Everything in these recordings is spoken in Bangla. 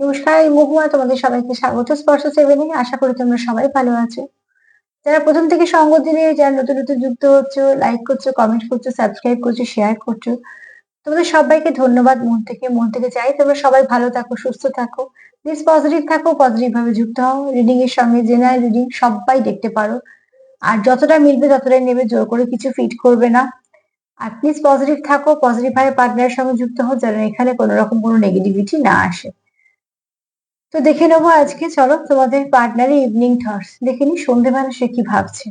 নমস্কার এই মহুয়া, তোমাদের সবাইকে স্বাগত। স্পর্শ সেভেনে আশা করি তোমরা সবাই ভালো আছো। যারা প্রথম থেকে সঙ্গ দিলে, যারা নতুন নতুন যুক্ত হচ্ছে লাইক করছ কমেন্ট করছ সাবস্ক্রাইব করছ শেয়ার করছ, তোমাদের সবাইকে ধন্যবাদ মন থেকে মন থেকে চাই। তোমরা সবাই ভালো থাকো, সুস্থ থাকো। প্লিজ পজিটিভ থাকো পজিটিভ ভাবে যুক্ত হও। রিডিং এর সঙ্গে জেনারেল রিডিং সবাই দেখতে পারো। আর যতটা মিলবে, ততটাই নেবে, জোর করে কিছু ফিট করবে না। আর প্লিজ পজিটিভ থাকো পজিটিভ ভাবে পার্টনারের সঙ্গে যুক্ত হও, যেন এখানে কোনো রকম কোনো নেগেটিভিটি না আসে। তো দেখে নেব আজকে, চলো তোমাদের পার্টনারের ইভিনিং থটস দেখে নি সন্ধেবেলা সে কি ভাবছে।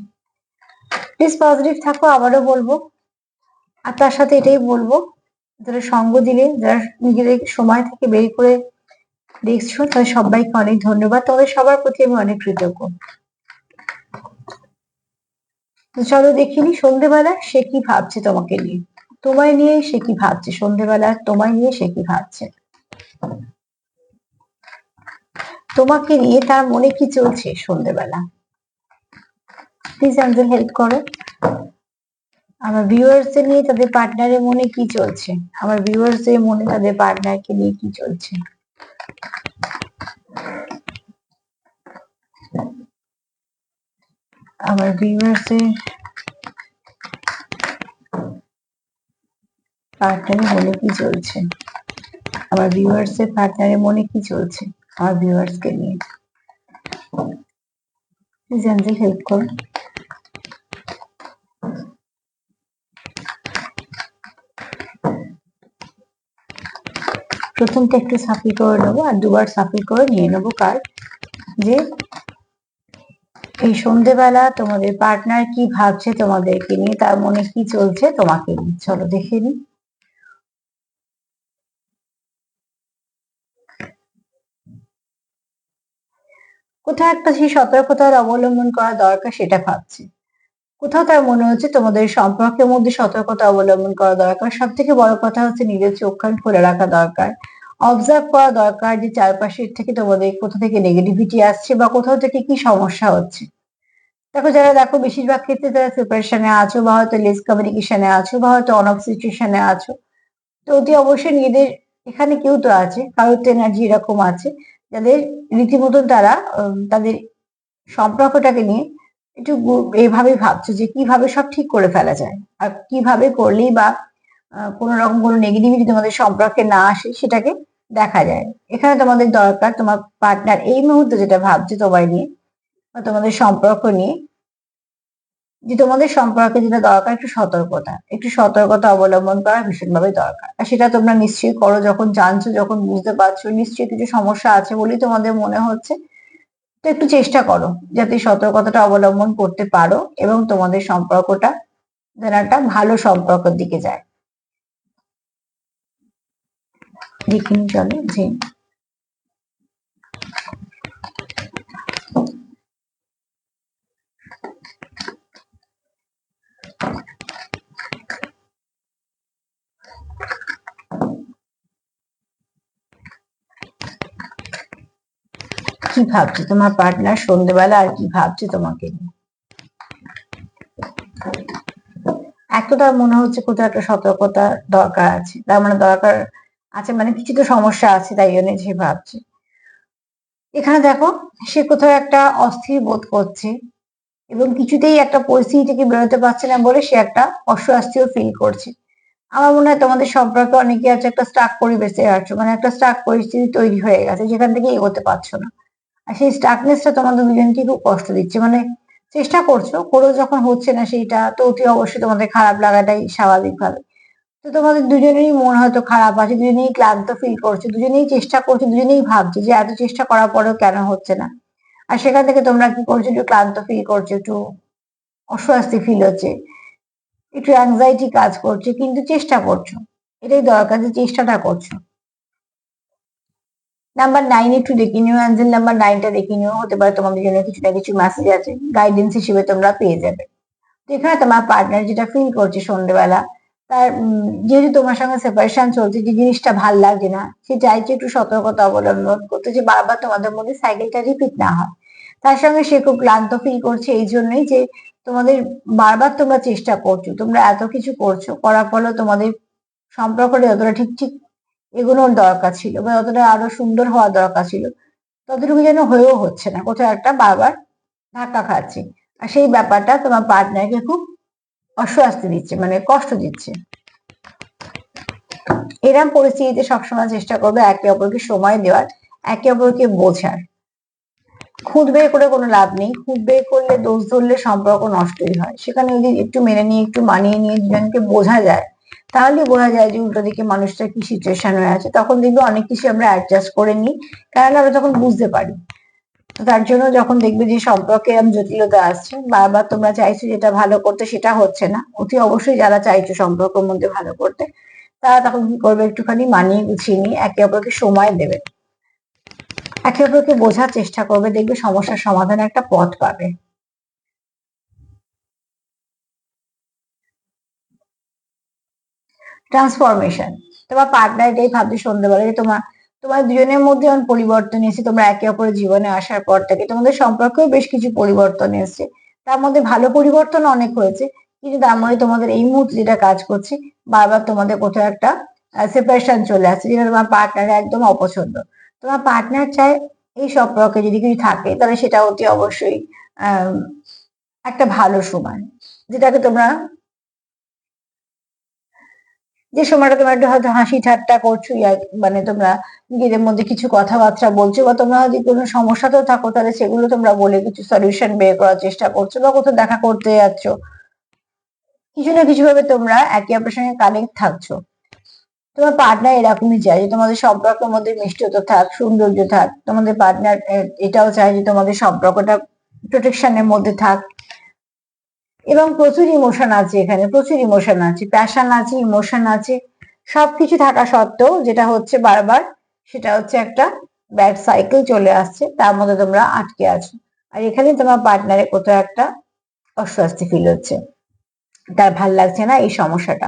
প্লিজ পজিটিভ থাকো, আবারও বলব। আর তার সাথে এটাই বলব, যারা সঙ্গ দিলে যারা নিজেদের সময় থেকে বের করে দেখছ, তাদের সবাইকে অনেক ধন্যবাদ। তোমাদের সবার প্রতি আমি অনেক কৃতজ্ঞ। চলো দেখিনি সন্ধেবেলা সে কি ভাবছে তোমাকে নিয়ে। তোমায় নিয়ে সে কি ভাবছে? সন্ধেবেলা তোমায় নিয়ে সে কি ভাবছে? তোমাকে নিয়ে তার মনে কি চলছে সন্ধেবেলা? প্লিজ অ্যাঞ্জেল হেল্প করো। আমার ভিউয়ার্স এর নিয়ে তাদের পার্টনারের মনে কি চলছে? আমার ভিউয়ার্স এর মনে তাদের পার্টনারকে নিয়ে কি চলছে? আমার ভিউয়ার্স এর পার্টনারের মনে কি চলছে? আমার ভিউয়ার্স এর পার্টনারের মনে কি চলছে? আমার ভিউয়ার্স কে নিয়ে। প্লিজ অ্যাঞ্জেল হেল্প করো। প্রথমটা একটু সাফি করে নেব আর দুবার সাফি করে নিয়ে নেব কার্ড যে এই সন্ধেবেলা তোমাদের পার্টনার কি ভাবছে তোমাদেরকে নিয়ে, তার মনে কি চলছে তোমাকে নিয়ে। চলো দেখে নি কোথাও একটা সেই সতর্কতার অবলম্বন করা দরকার সেটা ভাবছে। কোথাও তার মনে হচ্ছে তোমাদের সম্পর্কের মধ্যে সতর্কতা অবলম্বন করা দরকার। সব থেকে বড় কথা হচ্ছে নিজের চোখ কান খুলে রাখা দরকার। অবজার্ভ করা দরকার যে চারপাশের থেকে তোমাদের কোথা থেকে নেগেটিভিটি আসছে বা কোথাও থেকে কি সমস্যা হচ্ছে। দেখো, যারা দেখো বেশিরভাগ ক্ষেত্রে যারা সেপারেশনে আছো বা হয়তো লেস কমিউনিকেশনে আছো বা হয়তো অন অফ সিচুয়েশনে আছো, তো অতি অবশ্যই নিজেদের, এখানে কেউ তো আছে, কারোর তো এনার্জি এরকম আছে যাদের রীতিমতন তারা তাদের সম্পর্কটাকে নিয়ে একটু এভাবে ভাবছ যে কীভাবে সব ঠিক করে ফেলা যায়। আর কীভাবে করলেই বা কোনো রকম কোনো নেগেটিভিটি তোমাদের সম্পর্কে না আসে সেটাকে দেখা যায়। এখানে তোমাদের দরকার তোমার পার্টনার এই মুহূর্তে যেটা ভাবছে তোমায় নিয়ে বা তোমাদের সম্পর্ক নিয়ে যে তোমাদের সম্পর্কে যেটা দরকার, একটু সতর্কতা একটু সতর্কতা অবলম্বন করা ভীষণভাবে দরকার। আর সেটা তোমরা নিশ্চয়ই করো, যখন জানছো, যখন বুঝতে পারছ, নিশ্চয়ই কিছু সমস্যা আছে বলেই তোমাদের মনে হচ্ছে, তো একটু চেষ্টা করো, যাতে সতর্কতাটা অবলম্বন করতে পারো এবং তোমাদের সম্পর্কটা যেন একটা ভালো সম্পর্কের দিকে যায়। দেখিনি চলো যে কি ভাবছে? তোমার পার্টনার সন্ধ্যেবেলা আর কি ভাবছে তোমাকে? এতটা মনে হচ্ছে কোথাও একটা সতর্কতা দরকার আছে। তার মানে দরকার আছে মানে কিছু তো সমস্যা আছে, তাই জন্য সে ভাবছে। এখানে দেখো, সে কোথাও একটা অস্থির বোধ করছে এবং কিছুতেই একটা পরিস্থিতি থেকে বেরোতে পারছে না বলে সে একটা অস্বস্তিও ফিল করছে। আমার মনে হয় তোমাদের সম্পর্কে অনেকে আছে একটা স্টাক পরিবেশে আছো মানে একটা স্টাক পরিস্থিতি তৈরি হয়ে গেছে, যেখান থেকে এগোতে পারছ না। আর সেই স্টাকনেসটা তোমাদের দুজনকে খুব কষ্ট দিচ্ছে। মানে চেষ্টা করছ, করেও যখন হচ্ছে না সেইটা, তো অতি অবশ্যই তোমাদের খারাপ লাগাটাই স্বাভাবিকভাবে। তো তোমাদের দুজনেরই মন হয়তো খারাপ আছে, দুজনেই ক্লান্ত ফিল করছে, দুজনেই চেষ্টা করছে, দুজনেই ভাবছে যে এত চেষ্টা করার পরেও কেন হচ্ছে না। আর সেখান থেকে তোমরা কি করছ, একটু ক্লান্ত ফিল করছ, একটু অস্বস্তি ফিল হচ্ছে, একটু অ্যাংজাইটি কাজ করছে, কিন্তু চেষ্টা করছ। এটাই দরকার যে চেষ্টাটা করছ। নাম্বার নাইন একটু দেখে নিও অ্যাঞ্জেল নাম্বার নাইনটা দেখে নিও। হতে পারে তোমাদের জন্য কিছু না কিছু মেসেজ আছে। গাইডেন্স হিসেবে তোমরা পেয়ে যাবে। তো এখানে তোমার পার্টনার যেটা ফিল করছে সন্ধ্যেবেলা তার যেহেতু তোমার সঙ্গে সেপারেশন চলছে, যে জিনিসটা ভালো লাগছে না, সে চাইছে একটু সতর্কতা অবলম্বন করতে যে বারবার তোমাদের মধ্যে সাইকেলটা রিপিট না হয়। তার সঙ্গে সে খুব ক্লান্ত ফিল করছে, এই জন্যই যে তোমাদের বারবার তোমরা চেষ্টা করছ, তোমরা এত কিছু করছ, করার ফলে তোমাদের সম্পর্কটা যতটা ঠিক ঠিক এগুলোর দরকার ছিল বা যতটা আরও সুন্দর হওয়া দরকার ছিল। ততটুকু যেন হয়েও হচ্ছে না। কোথাও একটা বারবার ধাক্কা খাচ্ছে। আর সেই ব্যাপারটা তোমার পার্টনারকে খুব অস্বস্তি দিচ্ছে মানে কষ্ট দিচ্ছে। এরম পরিস্থিতিতে সবসময় চেষ্টা করবে একে অপরকে সময় দেওয়ার, একে অপরকে বোঝার। খুঁত বের করে কোনো লাভ নেই। খুঁত বের করলে দোষ ধরলে সম্পর্ক নষ্টই হয়। সেখানে যদি একটু মেনে নিয়ে, একটু মানিয়ে নিয়ে দুজনকে বোঝা যায় তাহলে বোঝা যায় যে উল্টো দিকে মানুষটা কি সিচুয়েশন আছে। তখন দেখবে অনেক কিছু আমরা অ্যাডজাস্ট করে নিই, কারণ আমরা তখন বুঝতে পারি। তো তার জন্য যখন দেখবে যে সম্পর্কে জটিলতা আসছে বারবার তোমরা চাইছো যেটা ভালো করতে, সেটা হচ্ছে না। অতি অবশ্যই যারা চাইছো সম্পর্কের মধ্যে ভালো করতে, তারা তখন কি করবে? একটুখানি মানিয়ে গুছিয়ে নিয়ে একে অপরকে সময় দেবে। একে অপরকে বোঝার চেষ্টা করবে, দেখবে সমস্যার সমাধানে একটা পথ পাবে। ট্রান্সফরমেশন তোমার পার্টনার এটাই ভাবছে সন্ধ্যেবেলা যে তোমার তোমার দুজনের মধ্যে অনেক পরিবর্তন এসেছে, তোমরা একে অপরের জীবনে আসার পর থেকে তোমাদের সম্পর্কেও বেশ কিছু পরিবর্তন এসেছে। তার মধ্যে ভালো পরিবর্তন অনেক হয়েছে, কিন্তু তার মধ্যে তোমাদের এই মুহূর্তে যেটা কাজ করছে, বারবার তোমাদের কোথাও একটা সেপারেশন চলে আসছে, যেটা তোমার পার্টনারের একদম অপছন্দ। তোমার পার্টনার চায় এই সম্পর্কে যদি কিছু থাকে, তাহলে সেটা অতি অবশ্যই একটা ভালো সময়, যেটাকে তোমরা যে সময়টা তোমরা একটু হয়তো হাসি ঠাট্টা করছ মানে তোমরা নিজেদের মধ্যে কিছু কথাবার্তা বলছো, বা তোমরা যদি কোনো সমস্যাতেও থাকো, তাহলে সেগুলো তোমরা বলে কিছু সলিউশন বের করার চেষ্টা করছ, বা কোথাও দেখা করতে যাচ্ছ। কিছু না কিছু ভাবে তোমরা একে অপরের সঙ্গে কানেক্ট থাকছো। তোমার পার্টনার এরকমই চায় যে তোমাদের সম্পর্কের মধ্যে মিষ্টতা থাক, সৌন্দর্য থাক। তোমাদের পার্টনার এটাও চায় যে তোমাদের সম্পর্কটা প্রোটেকশনের মধ্যে থাক। এবং প্রচুর ইমোশন আছে এখানে, প্রচুর ইমোশন আছে প্যাশন আছে ইমোশন আছে, সবকিছু থাকা সত্ত্বেও যেটা হচ্ছে বারবার, সেটা হচ্ছে একটা ব্যাড সাইকেল চলে আসছে, তার মধ্যে তোমরা আটকে আছো। আর এখানে তোমার পার্টনারে কোথাও একটা অস্বস্তি ফিল হচ্ছে, তার ভালো লাগছে না এই সমস্যাটা।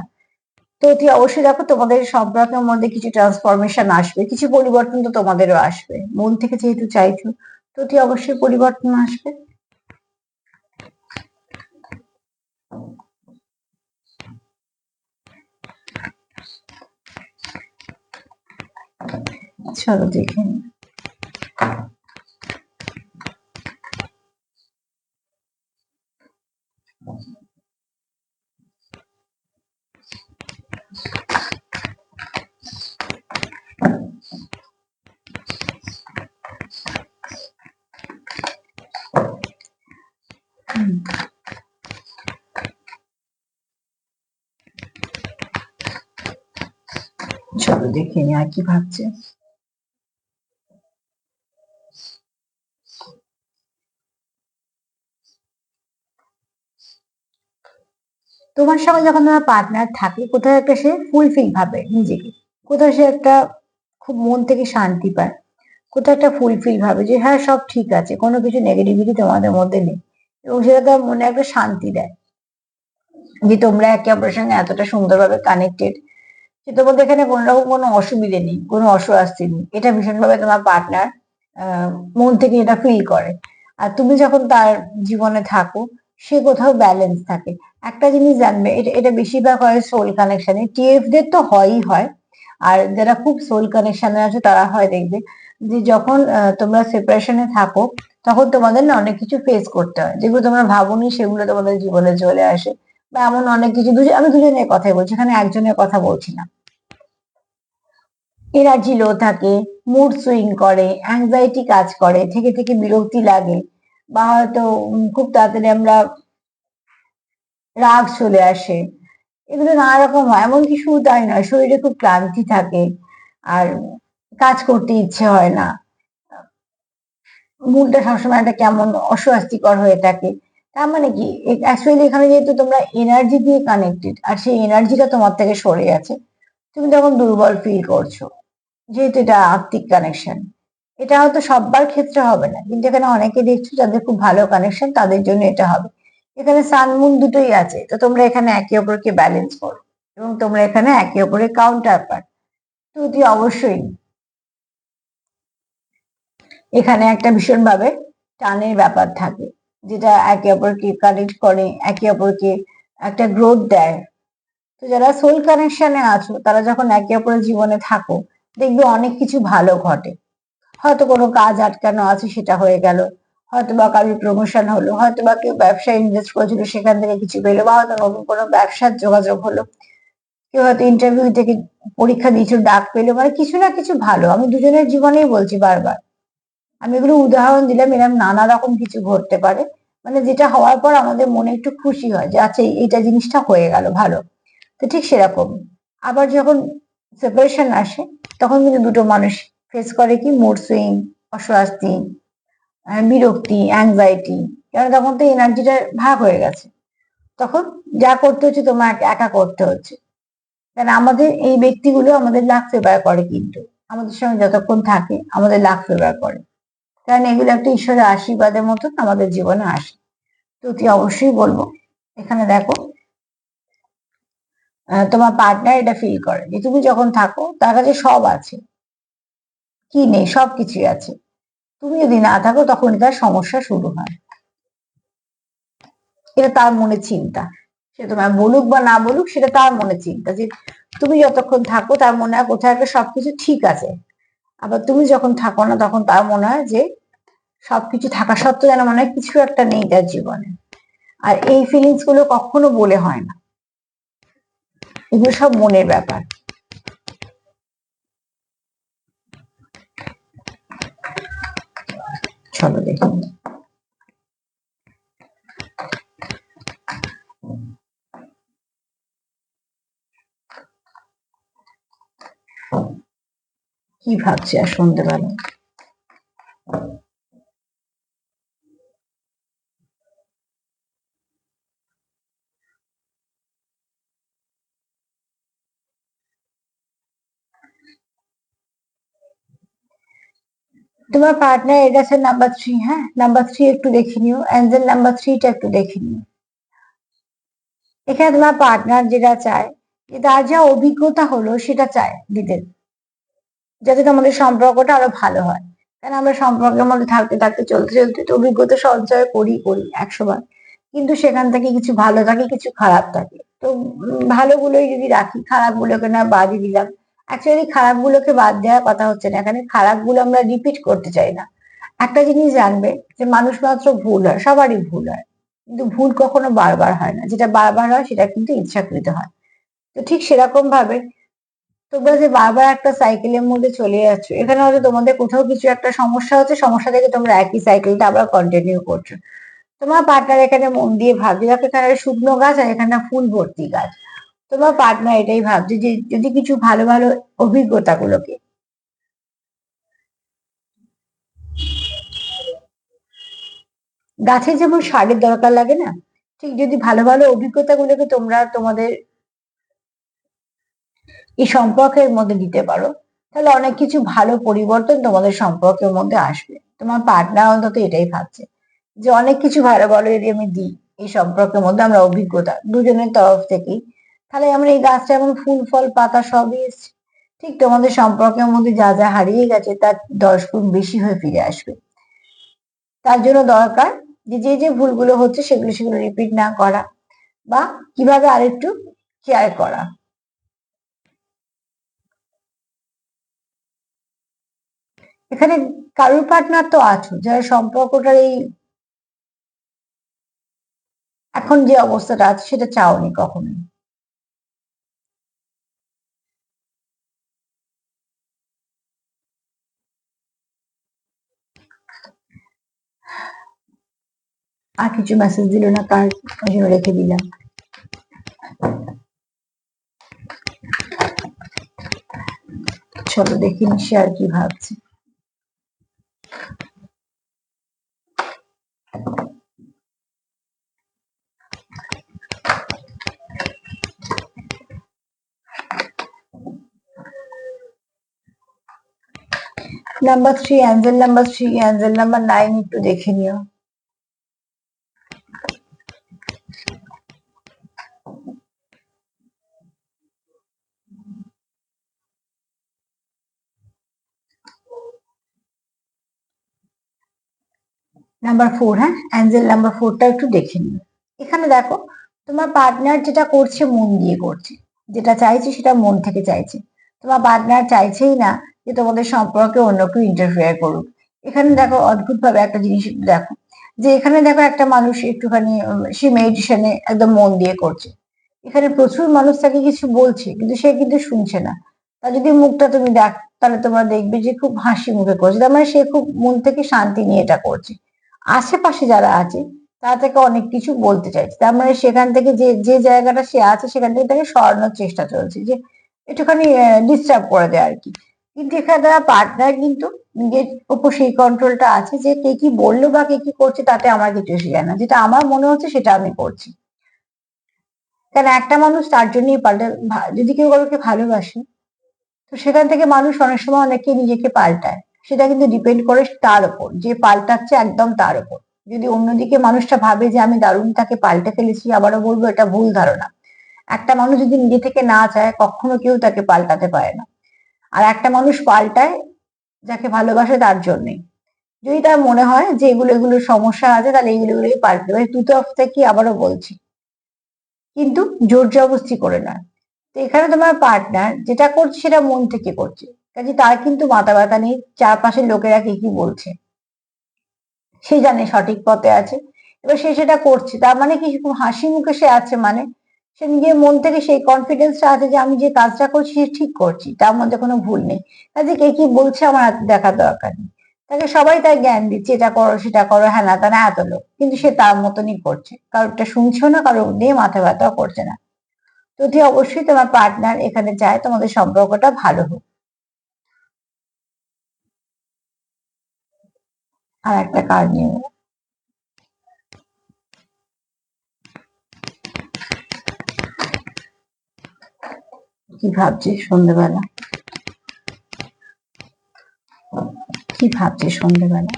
তো অতি অবশ্যই দেখো তোমাদের সম্পর্কের মধ্যে কিছু ট্রান্সফরমেশন আসবে, কিছু পরিবর্তন তো তোমাদেরও আসবে, মন থেকে যেহেতু চাইছো, তো অতি অবশ্যই পরিবর্তন আসবে। চলো দেখে নিই চলো দেখে নি আর কি ভাবছে। তোমার সঙ্গে যখন তোমার পার্টনার থাকে, কোথাও একটা সে ফুলফিল ভাবে নিজেকে। কোথাও সে একটা খুব মন থেকে শান্তি পায়। কোথাও একটা ফুলফিল ভাবে যে হ্যাঁ সব ঠিক আছে, কোনো কিছু নেগেটিভিটি তোমাদের মধ্যে নেই। এবং সেটা তার মনে একটা শান্তি দেয় যে, তোমরা একে অপরের সঙ্গে এতটা সুন্দরভাবে কানেক্টেড যে, তোমাদের এখানে কোনো রকম কোনো অসুবিধে নেই, কোনো অস্বস্তি নেই। এটা ভীষণভাবে তোমার পার্টনার মন থেকে এটা ফিল করে। আর তুমি যখন তার জীবনে থাকো, সে কোথাও ব্যালেন্স থাকে। একটা জিনিস জানবে, এটা এটা বেশিরভাগ হয় সোল কানেকশনে টিএফ দের তো হয়ই হয়। আর যারা খুব সোল কানেকশনে আছে, তারা হয় দেখবে যে যখন তোমরা সেপারেশনে থাকো, তখন তোমাদের না অনেক কিছু ফেস করতে হয়। যেগুলো তোমরা ভাবনি, সেগুলো তোমাদের জীবনে চলে আসে। বা এমন অনেক কিছু দুজন আমি দুজনের কথাই বলছি, এখানে একজনের কথা বলছি না। এনার্জি লো থাকে মুড সুইং করে অ্যাংজাইটি কাজ করে, থেকে থেকে বিরক্তি লাগে। বা হয়তো খুব তাড়াতাড়ি আমরা রাগ চলে আসে। এগুলো নানা রকম হয়, এমনকি শুধু তাই নয়, শরীরে খুব ক্লান্তি থাকে আর কাজ করতে ইচ্ছে হয় না। মনটা সবসময় একটা কেমন অস্বস্তিকর হয়ে থাকে। তার মানে কি? অ্যাকচুয়ালি এখানে যেহেতু তোমরা এনার্জি দিয়ে কানেক্টেড আর সেই এনার্জিটা তোমার থেকে সরে গেছে, তুমি তখন দুর্বল ফিল করছ। যেহেতু এটা আত্মিক কানেকশন এটা হয়তো সবার ক্ষেত্রে হবে না, কিন্তু এখানে অনেকে দেখছ যাদের খুব ভালো কানেকশন তাদের জন্য এটা হবে। এখানে সানমুন দুটোই আছে, তো তোমরা এখানে একে অপরকে ব্যালেন্স করো এবং তোমরা এখানে একে অপরের কাউন্টার পার্ট তো অবশ্যই। এখানে একটা ভীষণভাবে টানের ব্যাপার থাকে, যেটা একে অপরকে কানেক্ট করে, একে অপরকে একটা গ্রোথ দেয়। তো যারা সোল কানেকশনে আছো, তারা যখন একে অপরের জীবনে থাকো, দেখবে অনেক কিছু ভালো ঘটে। হয়তো কোনো কাজ আটকানো আছে, সেটা হয়ে গেল। হয়তো বা কারোর প্রমোশন হলো হয়তো বা কেউ ব্যবসায় ইনভেস্ট করেছিল সেখান থেকে কিছু পেল, বা হয়তো নতুন কোনো ব্যবসার যোগাযোগ হলো। কেউ হয়তো ইন্টারভিউ থেকে পরীক্ষা দিয়েছিল, ডাক পেল মানে কিছু না কিছু ভালো। আমি দুজনের জীবনেই বলছি বারবার। আমি এগুলো উদাহরণ দিলাম এরকম নানা রকম কিছু ঘটতে পারে। মানে যেটা হওয়ার পর আমাদের মনে একটু খুশি হয় যে আচ্ছা এইটা জিনিসটা হয়ে গেল, ভালো। তো ঠিক সেরকম। আবার যখন সেপারেশন আসে, তখন কিন্তু দুটো মানুষ ফেস করে কি মুড সুইং অস্বস্তি বিরক্তি অ্যাংজাইটি কারণ তখন তো এনার্জিটা ভাগ হয়ে গেছে। তখন যা করতে হচ্ছে তোমার একা- করতে হচ্ছে। কারণ আমাদের এই ব্যক্তিগুলো আমাদের লাখ ফেভার করে কিন্তু। আমাদের সঙ্গে যতক্ষণ থাকে, আমাদের লাখ ফেভার করে। কারণ এগুলো একটা ঈশ্বরের আশীর্বাদের মতন আমাদের জীবনে আসে। তো তুই অবশ্যই বলব, এখানে দেখো তোমার পার্টনার এটা ফিল করে যে তুমি যখন থাকো, তার কাছে সব আছে। কি নেই? সব কিছুই আছে। তুমি যদি না থাকো তখন তার সমস্যা শুরু হয়। এটা তার মনে চিন্তা। সে তোমায় বলুক বা না বলুক, সেটা তার মনে চিন্তা যে তুমি যতক্ষণ থাকো তার মনে হয় কোথায় একটা সবকিছু ঠিক আছে। আবার তুমি যখন থাকো না, তখন তার মনে হয় যে সবকিছু থাকা সত্ত্বেও যেন মনে হয় কিছু একটা নেই তার জীবনে। আর এই ফিলিংসগুলো কখনো বলে হয় না। এগুলো সব মনের ব্যাপার। কি ভাবছি আর সন্ধ্যেবেলা তোমার পার্টনার এটা আছে নাম্বার থ্রি হ্যাঁ? নাম্বার থ্রি একটু দেখে নিও। অ্যাঞ্জেল নাম্বার থ্রিটা একটু দেখে নিও। এখানে তোমার পার্টনার যেটা চায় তার যা অভিজ্ঞতা হলো সেটা চায় দিতে। যাতে তোমাদের সম্পর্কটা আরও ভালো হয়। কারণ আমরা সম্পর্কের মধ্যে থাকতে থাকতে, চলতে চলতে তো অভিজ্ঞতা সঞ্চয় করি করি একশো বার কিন্তু সেখান থেকে কিছু ভালো থাকে, কিছু খারাপ থাকে। তো ভালোগুলোই যদি রাখি, খারাপগুলোকে না বাদই দিলাম। অ্যাকচুয়ালি খারাপগুলোকে বাদ দেওয়ার কথা হচ্ছে না। এখানে খারাপগুলো আমরা রিপিট করতে চাই না। একটা জিনিস জানবে যে মানুষ মাত্র ভুল হয়, সবারই ভুল হয়। কিন্তু ভুল কখনো বারবার হয় না। যেটা বারবার হয়, সেটা কিন্তু ইচ্ছাকৃত হয়। তো ঠিক সেরকম ভাবে তোমরা যে বারবার একটা সাইকেলের মধ্যে চলে যাচ্ছ। এখানে হয়তো তোমাদের কোথাও কিছু একটা সমস্যা হচ্ছে, সমস্যা থেকে তোমরা একই সাইকেলটা আবার কন্টিনিউ করছ। তোমার পার্টনার এখানে মন দিয়ে ভাবছে, দেখো এখানে শুকনো গাছ আর এখানে ফুল ভর্তি গাছ। তোমার পার্টনার এটাই ভাবছে যে, যদি কিছু ভালো ভালো অভিজ্ঞতা গুলোকে গাছের যেমন সারের দরকার লাগে না, ঠিক যদি ভালো ভালো অভিজ্ঞতা গুলোকে তোমরা তোমাদের এই সম্পর্কের মধ্যে দিতে পারো, তাহলে অনেক কিছু ভালো পরিবর্তন তোমাদের সম্পর্কের মধ্যে আসবে। তোমার পার্টনার অন্তত এটাই ভাবছে, যে অনেক কিছু ভালো ভালো যদি আমি দিই, এই সম্পর্কের মধ্যে আমরা অভিজ্ঞতা দুজনের তরফ থেকেই, তাহলে আমরা এই গাছটা এমন ফুল, ফল, পাতা সবই এসছে। ঠিক তোমাদের সম্পর্কের মধ্যে যা যা হারিয়ে গেছে, তার দশ গুণ বেশি হয়ে ফিরে আসবে। তার জন্য দরকার যে যে যে ভুলগুলো হচ্ছে সেগুলো সেগুলো রিপিট না করা, বা কীভাবে আরেকটু কেয়ার করা। এখানে কারুর পার্টনার তো আছো, যারা সম্পর্কটার এই এখন যে অবস্থাটা আছে সেটা চাওনি কখনোই। আর কিছু মেসেজ দিল না কার জন্য রেখে দিলাম। চলো দেখিনি সে আর কি ভাবছে। Number three angel number three angel number nine একটু দেখে নিও। নাম্বার ফোর হ্যাঁ? অ্যাঞ্জেল নাম্বার ফোরটা একটু দেখে নিও। এখানে দেখো, তোমার পার্টনার যেটা করছে, মন দিয়ে করছে। যেটা চাইছে সেটা মন থেকে চাইছে। তোমার পার্টনার চাইছেই না যে তোমাদের সম্পর্কে অন্য কেউ ইন্টারফেয়ার করুক। এখানে দেখো অদ্ভুত ভাবে একটা জিনিস দেখো, যে এখানে দেখো একটা মানুষ একটুখানি সে মেডিটেশনে একদম মন দিয়ে করছে। এখানে প্রচুর মানুষ তাকে কিছু বলছে, কিন্তু সে কিন্তু শুনছে না। তার যদি মুখটা তুমি দেখ, তাহলে তোমরা দেখবে যে খুব হাসি মুখে করছে। তার মানে সে খুব মন থেকে শান্তি নিয়ে এটা করছে। আশেপাশে যারা আছে, তারা তাকে অনেক কিছু বলতে চাইছে। তার মানে সেখান থেকে যে যে জায়গাটা সে আছে, সেখান থেকে তাকে সরানোর চেষ্টা চলছে, যে একটুখানি ডিস্টার্ব করে দেয় আর কি। কিন্তু এখানে তারা পার্টনার কিন্তু নিজের উপর সেই কন্ট্রোলটা আছে যে কে কি বলল বা কে কি করছে তাতে আমার কিছু এসে যায় না। যেটা আমার মনে হচ্ছে সেটা আমি করছি। কারণ একটা মানুষ তার জন্যই পাল্টে যদি কেউ কাউকে ভালোবাসে, তো সেখান থেকে মানুষ অনেক সময় অনেকে নিজেকে পাল্টায়। সেটা কিন্তু ডিপেন্ড করে তার উপর যে পাল্টাচ্ছে একদম তার উপর যদি অন্যদিকে মানুষটা ভাবে যে আমি দারুণ তাকে পাল্টে ফেলেছি, আবারও বলব এটা ভুল ধারণা। একটা মানুষ যদি নিজে থেকে না চায়, কখনো কেউ তাকে পাল্টাতে পারে না। আর একটা মানুষ পাল্টায় যাকে ভালোবাসে তার জন্যে। যদি তার মনে হয় যে এগুলো এগুলো সমস্যা আছে, তাহলে এগুলো এগুলোই পাল্টে দেবে। তুই তো থেকে আবারও বলছি। কিন্তু জোর জবরদস্তি করে না। তো এখানে তোমার পার্টনার যেটা করছে সেটা মন থেকে করছে। কাজে তার কিন্তু মাথা ব্যথা নেই, চারপাশের লোকেরা কি কি বলছে। সে জানে সঠিক পথে আছে। এবার সে সেটা করছে, তার মানে কি হাসি মুখে সে আছে মানে। সে নিজের মন থেকে সেই কনফিডেন্সটা আছে যে আমি যে কাজটা করছি সে ঠিক করছি, তার মধ্যে কোনো ভুল নেই। কাজে কে কি বলছে আমার দেখার দরকার নেই। তাকে সবাই তাই জ্ঞান দিচ্ছে, এটা করো, সেটা করো হ্যাঁ না তা না, এত লোক। কিন্তু সে তার মতনই করছে। কারোরটা শুনছেও না, কারোর দিয়ে মাথা ব্যথাও করছে না। যদি অবশ্যই তোমার পার্টনার এখানে চায়, তোমাদের সম্পর্কটা ভালো হোক। আর একটা কার্ড নিয়ে নেব। কি ভাবছিস সন্ধ্যেবেলা কি ভাবছিস সন্ধ্যেবেলা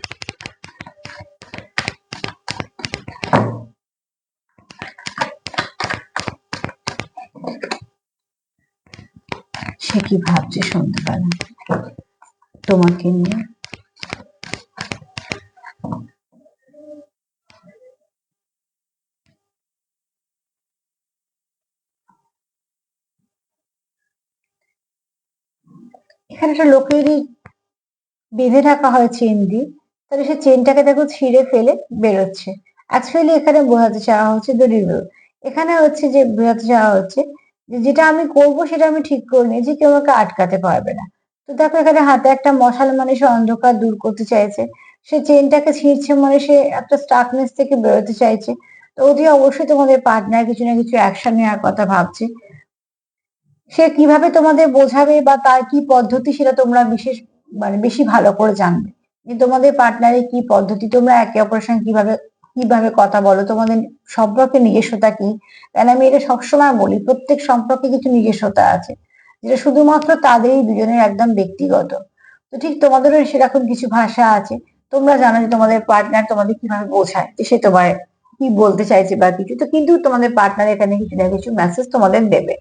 সে কি ভাবছে সন্ধ্যেবেলা তোমাকে নিয়ে একটা লোকেরই বেঁধে রাখা হয় চেন দিয়ে, তাহলে সে চেনটাকে দেখো ছিঁড়ে ফেলে বেরোচ্ছে। অ্যাকচুয়ালি এখানে বোঝাতে চাওয়া হচ্ছে দ্য এখানে হচ্ছে যে বোঝাতে চাওয়া হচ্ছে যে যেটা আমি করব সেটা আমি ঠিক করে নিয়েছি, কেউ আমাকে আটকাতে পারবে না। তো দেখো এখানে হাতে একটা মশাল মানে সে অন্ধকার দূর করতে চাইছে। সে চেনটাকে ছিঁড়ছে মানে সে একটা স্টাকনেস থেকে বেরোতে চাইছে। তো অতি অবশ্যই তোমাদের পার্টনার কিছু না কিছু অ্যাকশন নেওয়ার কথা ভাবছে। সে কীভাবে তোমাদের বোঝাবে বা তার কি পদ্ধতি সেটা তোমরা বিশেষ মানে বেশি ভালো করে জানবে। যে তোমাদের পার্টনারের কি পদ্ধতি, তোমরা একে অপরের সঙ্গে কীভাবে কীভাবে কথা বলো, তোমাদের সম্পর্কে নিজস্বতা কি? কারণ আমি এটা সবসময় বলি, প্রত্যেক সম্পর্কে কিছু নিজস্বতা আছে, যেটা শুধুমাত্র তাদেরই দুজনের একদম ব্যক্তিগত। তো ঠিক তোমাদেরও সেরকম কিছু ভাষা আছে, তোমরা জানো যে তোমাদের পার্টনার তোমাদের কীভাবে বোঝায়, যে সে তোমার কি বলতে চাইছে বা কিছু। তো কিন্তু তোমাদের পার্টনার এখানে কিছু না কিছু মেসেজ তোমাদের দেবে।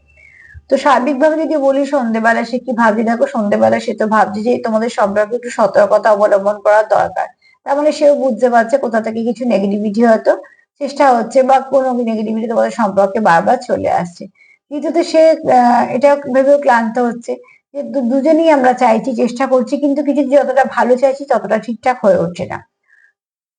তো সার্বিকভাবে যদি বলি সন্ধ্যেবেলা সে কি ভাবছি? দেখো সন্ধ্যেবেলা সে তো ভাবছে যে তোমাদের সম্পর্কে একটু সতর্কতা অবলম্বন করার দরকার। তার মানে সেও বুঝতে পারছে কোথা থেকে কিছু নেগেটিভিটি হয়তো চেষ্টা হচ্ছে বা কোনো নেগেটিভিটি তোমাদের সম্পর্কে বারবার চলে আসছে। দ্বিতীয়ত সে এটা ভেবেও ক্লান্ত হচ্ছে যে দুজনেই আমরা চাইছি, চেষ্টা করছি, কিন্তু কিছু যতটা ভালো চাইছি ততটা ঠিকঠাক হয়ে উঠছে না।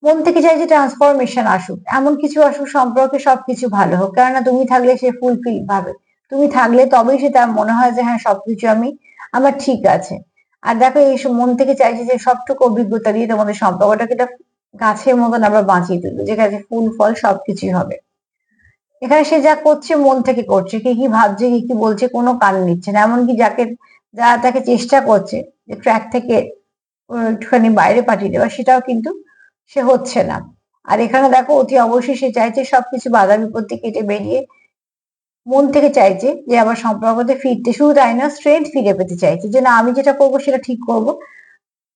মন থেকে চাইছি ট্রান্সফরমেশন আসুক, এমন কিছু আসুক সম্পর্কে সবকিছু ভালো হোক, কেননা তুমি থাকলে সে ফুলফিল ভাবে। তুমি থাকলে তবেই সে তার মনে হয় যে হ্যাঁ সবকিছু আমি, আমার ঠিক আছে। আর দেখো, এই মন থেকে চাইছে যে সবটুকু অভিজ্ঞতা দিয়ে তোমাদের সম্পর্কটাকে একটা গাছের মতন আমরা বাঁচিয়ে তুলবো যেখানে ফুল, ফল সবকিছুই হবে। এখানে সে যা করছে, মন থেকে করছে, কে কি ভাবছে, কে কি বলছে, কোনো কান নিচ্ছে না। এমনকি যাকে যারা তাকে চেষ্টা করছে, যে ট্র্যাক থেকে একটুখানি বাইরে পাঠিয়ে দেওয়া, সেটাও কিন্তু সে হচ্ছে না। আর এখানে দেখো, অতি অবশ্যই সে চাইছে সবকিছু বাধা বিপত্তি কেটে বেরিয়ে মন থেকে চাইছে যে আবার সম্পর্কতে ফিরতে। শুধু তাই না স্ট্রেংথ ফিরে পেতে চাইছে যে না, আমি যেটা করব সেটা ঠিক করব।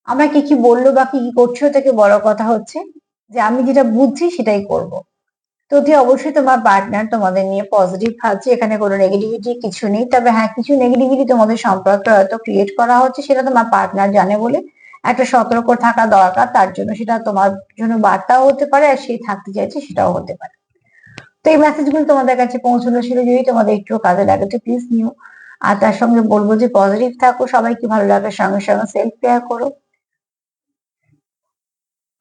আমাকে কি কি বলল বা কি কি করছ থেকে বড় কথা হচ্ছে যে আমি যেটা বুঝছি সেটাই করব। তো অতি অবশ্যই তোমার পার্টনার তোমাদের নিয়ে পজিটিভ ভাবছে, এখানে কোনো নেগেটিভিটি কিছু নেই। তবে হ্যাঁ কিছু নেগেটিভিটি তোমাদের সম্পর্কে হয়তো ক্রিয়েট করা হচ্ছে, সেটা তোমার পার্টনার জানে বলে একটা সতর্ক থাকা দরকার। তার জন্য সেটা তোমার জন্য বার্তাও হতে পারে আর সে থাকতে চাইছে সেটাও হতে পারে। তো এই মেসেজগুলো তোমাদের কাছে পৌঁছানো ছিল যদি তোমাদের একটু কাজে লাগে তো প্লিজ নিও। আর তার সঙ্গে বলব যে পজিটিভ থাকো, সবাইকে ভালো লাগার সঙ্গে সঙ্গে সেলফ কেয়ার করো।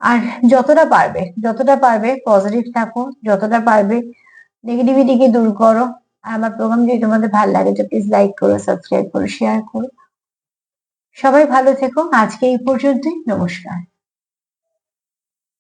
আর যতটা পারবে যতটা পারবে পজিটিভ থাকো, যতটা পারবে নেগেটিভিটিকে দূর করো। আর আমার প্রোগ্রাম যদি তোমাদের ভালো লাগে তো প্লিজ লাইক করো সাবস্ক্রাইব করো শেয়ার করো। সবাই ভালো থেকো। আজকে এই পর্যন্তই। নমস্কার।